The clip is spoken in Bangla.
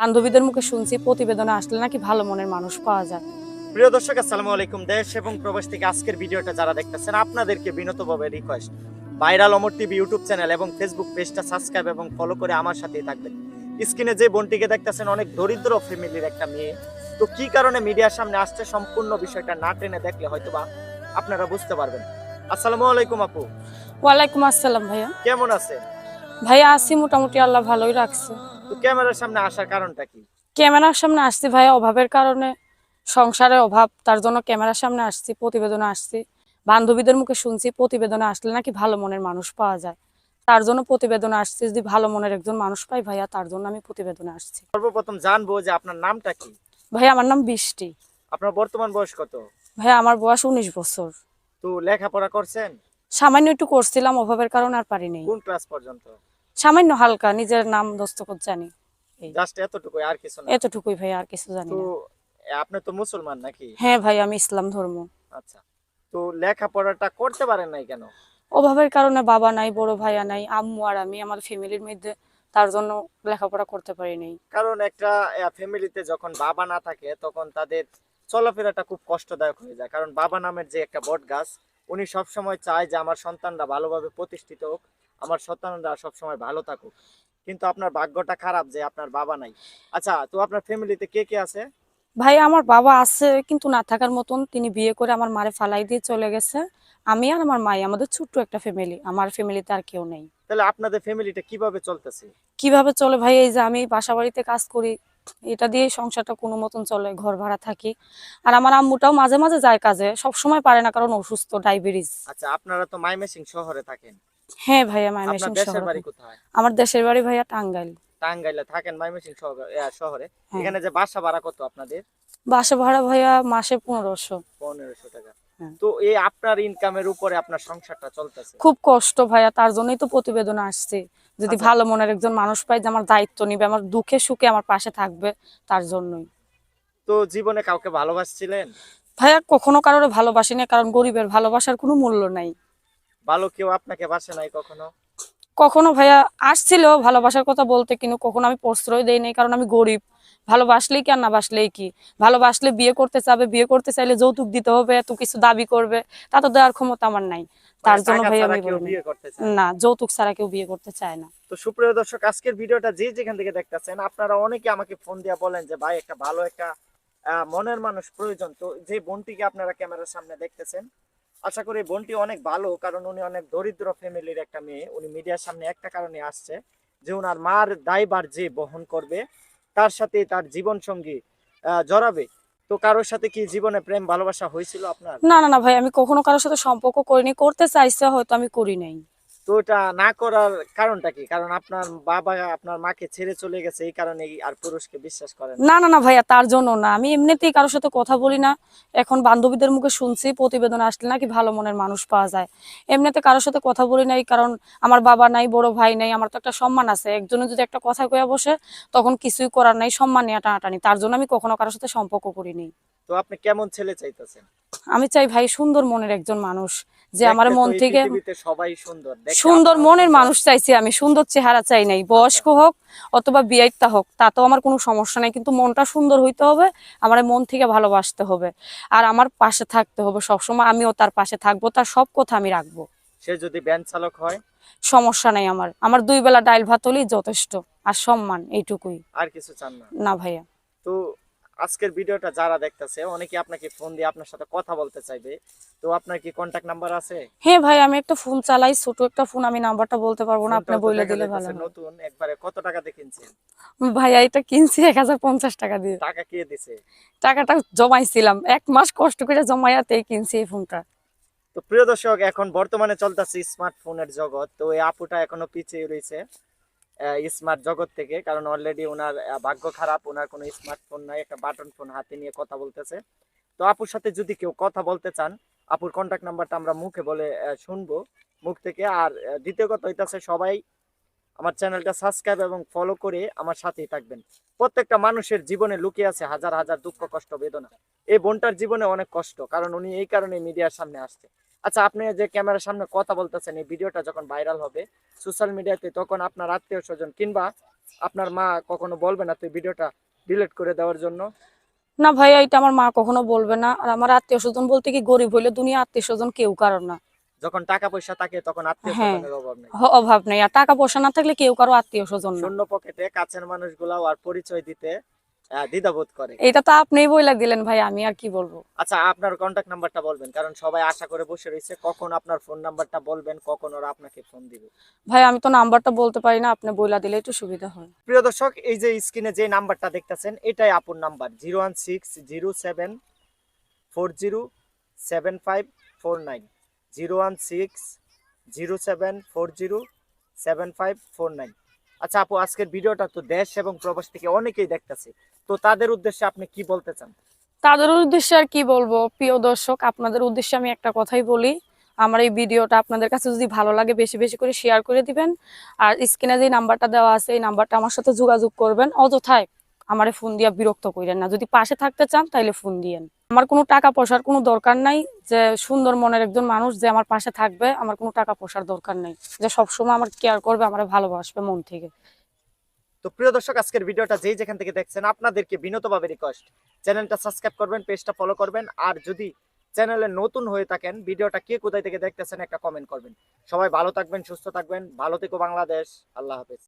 বান্ধবীদের মুখে শুনছি প্রতিবেদনে আসলে নাকি ভালো মনের মানুষ পাওয়া যায়। প্রিয় দর্শক আসসালামু আলাইকুম। দেশ এবং প্রবাস থেকে আজকের ভিডিওটা যারা দেখতেছেন আপনাদেরকে বিনতভাবে request viral Amar TV YouTube channel এবং ফেসবুক পেজটা সাবস্ক্রাইব এবং ফলো করে আমার সাথেই থাকবেন। স্ক্রিনে যে বোনটিকে দেখতেছেন অনেক দরিদ্র ফ্যামিলির একটা মেয়ে। তো কি কারণে মিডিয়ার সামনে আসছে সম্পূর্ণ বিষয়টা না টেনে দেখলে হয়তোবা আপনারা বুঝতে পারবেন। আসসালামু আলাইকুম আপু। ওয়ালাইকুম আসসালাম ভাইয়া। কেমন আছে ভাইয়া আসি মোটামুটি আল্লাহ ভালোই রাখছে। তো ক্যামেরার সামনে আসার কারণটা কি? ক্যামেরার সামনে আসছি ভাইয়া অভাবের কারণে। সংসারের অভাব তার জন্য ক্যামেরার সামনে আসছি প্রতিবেদনে আসছি। বান্ধবীদের মুখে শুনছি প্রতিবেদনে আসলে নাকি ভালো মনের মানুষ পাওয়া যায়। তার জন্য প্রতিবেদনে আসছি যদি ভালো মনের একজন মানুষ পাই ভাইয়া তার জন্য আমি প্রতিবেদনে আসছি। সর্বপ্রথম জানব যে আপনার নামটা কি? ভাইয়া আমার নাম বৃষ্টি। আপনার বর্তমান বয়স কত? ভাইয়া আমার বয়স উনিশ বছর। তো লেখাপড়া করছেন? সামান্য একটু করছিলাম অভাবের কারণে আর পারি নেই কোন ক্লাস পর্যন্ত? সামান্য হালকা নিজের নাম দস্তখত জানি। জাস্ট এতটুকু আর কিছু না। এতটুকুই ভাই আর কিছু জানি তো আপনি তো মুসলমান নাকি? হ্যাঁ ভাই আমি ইসলাম ধর্ম। আচ্ছা। তো লেখাপড়াটা করতে পারেন নাই কেন? অভাবের কারণে বাবা নাই বড় ভাইয়া নাই আম্মু আর আমি আমার ফ্যামিলির মধ্যে তার জন্য লেখাপড়া করতে পারি নাই। কারণ একটা ফ্যামিলিতে যখন বাবা না থাকে তখন তাদের চলাফেরাটা খুব কষ্টদায়ক হয়ে যায়। কারণ বাবা নামের যে একটা বট গাছ উনি সবসময় চায় যে আমার সন্তানরা ভালোভাবে প্রতিষ্ঠিত হোক। আমার সন্তানরা সবসময় ভালো থাকুক। কিন্তু আপনার ভাগ্যটা খারাপ যে আপনার বাবা নাই। আচ্ছা তো আপনার ফ্যামিলিতে কে কে আছে? ভাই আমার বাবা আছে কিন্তু না থাকার মতন। তিনি বিয়ে করে আমার মারে ফালাই দিয়ে চলে গেছে। আমি আর আমার মাই আমাদের ছোট্ট একটা ফ্যামিলি। আমার ফ্যামিলিতে আর কেউ নেই। তাহলে আপনাদের ফ্যামিলিটা কীভাবে চলতেছে? কীভাবে চলে ভাই? এই যে আমি বাসা বাড়িতে কাজ করি এটা দিয়ে সংসারটা কোনো মতন চলে ঘর ভাড়া থাকি। আর আমার আম্মুটাও মাঝে মাঝে যায় কাজে সব সময় পারে না কারণ অসুস্থ ডায়াবেটিস। আচ্ছা আপনারা তো মাইমেসিং শহরে থাকেন। হ্যাঁ ভাইয়া বাড়ি শহরে আমার দেশের বাড়ি ভাইয়া টাঙ্গাইল। টাঙ্গাইলে থাকেন ময়মনসিংহ শহরে- শহরে। হ্যাঁ। এখানে যে বাসা ভাড়া কত আপনাদের? বাসা ভাড়া ভাইয়া মাসে পনেরোশো। পনেরোশো টাকা। হ্যাঁ। তো এই আপনার ইনকামের উপরে আপনার সংসারটা চলতেছে? খুব কষ্ট ভাইয়া তার জন্যই তো প্রতিবেদন আসছে। যদি আচ্ছা। ভালো মনের একজন মানুষ পাই যে আমার দায়িত্ব নিবে আমার দুঃখে সুখে আমার পাশে থাকবে তার জন্যই। তো জীবনে কাউকে ভালোবাসছিলেন? ভাইয়া কখনো কারোর ভালোবাসি না কারণ গরিবের ভালোবাসার কোনো মূল্য নাই। ভালো কেউ আপনাকে বাসে নাই কখনো? কখনো ভাইয়া আসছিল ভালোবাসার কথা বলতে কিন্তু কখনো আমি প্রশ্রয় দেই নাই কারণ আমি গরিব। ভালোবাসলেই কি আর না বাসলেই কি? ভালোবাসলে বিয়ে করতে চাবে বিয়ে করতে চাইলে যৌতুক দিতে হবে এত কিছু দাবি করবে তা তো দেওয়ার ক্ষমতা আমার নাই। তার মানে জন্য টাকা ভাইয়া আমি। না। যৌতুক ছাড়া কেউ বিয়ে করতে চায় না। তো সুপ্রিয় দর্শক আজকের ভিডিওটা যে যেখান থেকে দেখতেছেন আপনারা অনেকে আমাকে ফোন দিয়া বলেন যে ভাই একটা ভালো একটা মনের মানুষ প্রয়োজন। তো যে বোনটিকে আপনারা ক্যামেরার সামনে দেখতেছেন আশা করি বোনটি অনেক ভালো, কারণ উনি অনেক দরিদ্র ফ্যামিলির একটা মেয়ে। উনি মিডিয়ার সামনে একটা কারণে আসছে যে উনার মার দায়বার যে বহন করবে, তার সাথে তার জীবন সঙ্গী জড়াবে। তো কারোর সাথে কি জীবনে প্রেম, ভালোবাসা হয়েছিল আপনার? না না না ভাই, আমি কখনো কারোর সাথে সম্পর্ক করিনি, করতে চাইছে হয়তো আমি করি নাই। তো এটা না করার কারণটা কি? কারণ আপনার বাবা, আপনার মাকে ছেড়ে চলে গেছে এই কারণে আর পুরুষকে বিশ্বাস করেন না। না না ভাইয়া, তার জন্য না। আমি এমনিতেই কারোর সাথে কথা বলি না। এখন বান্ধবীদের মুখে শুনছি, প্রতিবেদন আসলে নাকি ভালো মনের মানুষ পাওয়া যায়। এমনিতে কারোর সাথে কথা বলি নাই, কারণ আমার বাবা নাই, বড় ভাই নাই, আমার তো একটা সম্মান আছে। একজনে যদি একটা কথা কয়ে বসে, তখন কিছুই করার নাই, সম্মান নিয়ে টানাটানি। তার জন্য আমি কখনো কারোর সাথে সম্পর্ক করিনি তো আপনি কেমন ছেলে চাইতেছেন? আমি চাই ভাই সুন্দর মনের একজন মানুষ যে আমার মন থেকে সবাই সুন্দর সুন্দর মনের মানুষ চাইছি আমি সুন্দর চেহারা চাই নাই বয়স্ক হোক অথবা বিয়াইতা হোক তাতেও আমার কোনো সমস্যা নাই কিন্তু মনটা সুন্দর হইতে হবে আমার মন থেকে ভালোবাসতে হবে আর আমার পাশে থাকতে হবে সবসময় আমিও তার পাশে থাকব তার সব কথা আমি রাখব। সে যদি ভ্যান চালক হয়? সমস্যা নাই আমার আমার দুই বেলা ডাইল ভাত হলেই যথেষ্ট আর সম্মান এইটুকুই। আর কিছু চান না? না ভাইয়া। তো আজকের ভিডিওটা যারা দেখতেছে অনেকে আপনাকে ফোন দিয়ে আপনার সাথে কথা বলতে চাইবে। তো আপনার কি কন্টাক্ট নাম্বার আছে? হ্যাঁ ভাই আমি একটা ফোন চালাই ছোট একটা ফোন আমি নাম্বারটা বলতে পারব না আপনি বলে দিলে ভালো নতুন একবারে কত টাকাতে কিনছেন ভাইয়া এটা কিনছি এক হাজার পঞ্চাশ টাকা দিয়ে। টাকা কে দিছে? টাকাটা জমাইছিলাম এক মাস কষ্ট করে জমাইয়াতেই কিনছি এই ফোনটা তো প্রিয় দর্শক এখন বর্তমানে চলতেছে স্মার্টফোনের জগৎ তো এই আপুটা এখনও পিছিয়ে রয়েছে। স্মার্ট জগৎ থেকে, কারণ অলরেডি ওনার ভাগ্য খারাপ ওনার কোনো স্মার্টফোন নাই, একটা বাটন ফোন হাতে নিয়ে কথা বলতেছে। তো আপুর সাথে যদি কেউ কথা বলতে চান, আপুর কন্ট্যাক্ট নাম্বারটা আমরা মুখে বলে শুনব, মুখ থেকে। আর দ্বিতীয় কথা হইতেছে, সবাই আমার চ্যানেলটা সাবস্ক্রাইব এবং ফলো করে আমার সাথেই থাকবেন। প্রত্যেকটা মানুষের জীবনে লুকিয়ে আছে হাজার হাজার দুঃখ, কষ্ট, বেদনা। এই বোনটার জীবনে অনেক কষ্ট, কারণ উনি এই কারণে মিডিয়ার সামনে আসছে। আচ্ছা আপনি যে ক্যামেরার সামনে কথা বলতেছেন এই ভিডিওটা যখন ভাইরাল হবে সোশ্যাল মিডিয়াতে তখন আপনার আত্মীয় স্বজন কিংবা আপনার মা কখনো বলবে না তুই ভিডিওটা ডিলিট করে দেওয়ার জন্য? না ভাইয়া এটা আমার মা কখনো বলবে না। আর আমার আত্মীয় স্বজন বলতে কি গরিব হইলে দুনিয়া আত্মীয় স্বজন কেউ কারণ না। যখন টাকা পয়সা থাকে তখন আত্মীয় হ্যাঁ। স্বজনের অভাব নেই। অভাব নেই। আর টাকা পয়সা না থাকলে কেউ কারও আত্মীয় স্বজন শূন্য পকেটে কাছের মানুষগুলাও আর পরিচয় দিতে দ্বিধাবোধ করে এটা তো আপনিই বইলা দিলেন ভাই আমি আর কি বলব? আচ্ছা আপনার কন্ট্যাক্ট নাম্বারটা বলবেন কারণ সবাই আশা করে বসে রয়েছে কখন আপনার ফোন নাম্বারটা বলবেন কখন ওরা আপনাকে ফোন দিবে। ভাই আমি তো নাম্বারটা বলতে পারি না আপনি বইলা দিলে একটু সুবিধা হয়। প্রিয় দর্শক এই যে স্ক্রিনে যে নাম্বারটা দেখতেছেন এটাই আপুর number zero one six zero seven four zero seven five four nine zero one six zero seven four zero seven five four nine আচ্ছা আপু, আজকের ভিডিওটা তো দেশ এবং প্রবাস থেকে অনেকেই দেখতেছে। তো তাদের উদ্দেশ্যে আপনি কি বলতে চান? তাদের উদ্দেশ্যে আর কি বলব? প্রিয় দর্শক, আপনাদের উদ্দেশ্যে আমি একটা কথাই বলি। আমার এই ভিডিওটা আপনাদের কাছে যদি ভালো লাগে, বেশি বেশি করে শেয়ার করে দিবেন। আর স্ক্রিনে যে নাম্বারটা দেওয়া আছে, এই নাম্বারটা আমার সাথে যোগাযোগ করবেন। অযথায় আমারে ফোন দিয়া বিরক্ত করেন না। যদি পাশে থাকতে চান, তাইলে ফোন দিয়েন। আমার কোনো টাকা পয়সার কোনো দরকার নাই যে সুন্দর মনের একজন মানুষ যে আমার পাশে থাকবে, আমার কোনো টাকা পয়সার দরকার নেই। যে সবসময় আমার কেয়ার করবে, আমার ভালোবাসবে মন থেকে। তো প্রিয় দর্শক, আজকের ভিডিওটা যেই যেখান থেকে দেখছেন, আপনাদেরকে বিনতভাবে রিকোয়েস্ট চ্যানেলটা সাবস্ক্রাইব করবেন পেজটা ফলো করবেন, আর যদি চ্যানেলে নতুন হয়ে থাকেন, ভিডিওটা কে কোথায় থেকে দেখতেছেন, একটা কমেন্ট করবেন। সবাই ভালো থাকবেন, সুস্থ থাকবেন, ভালো থেকো বাংলাদেশ, আল্লাহ হাফেজ।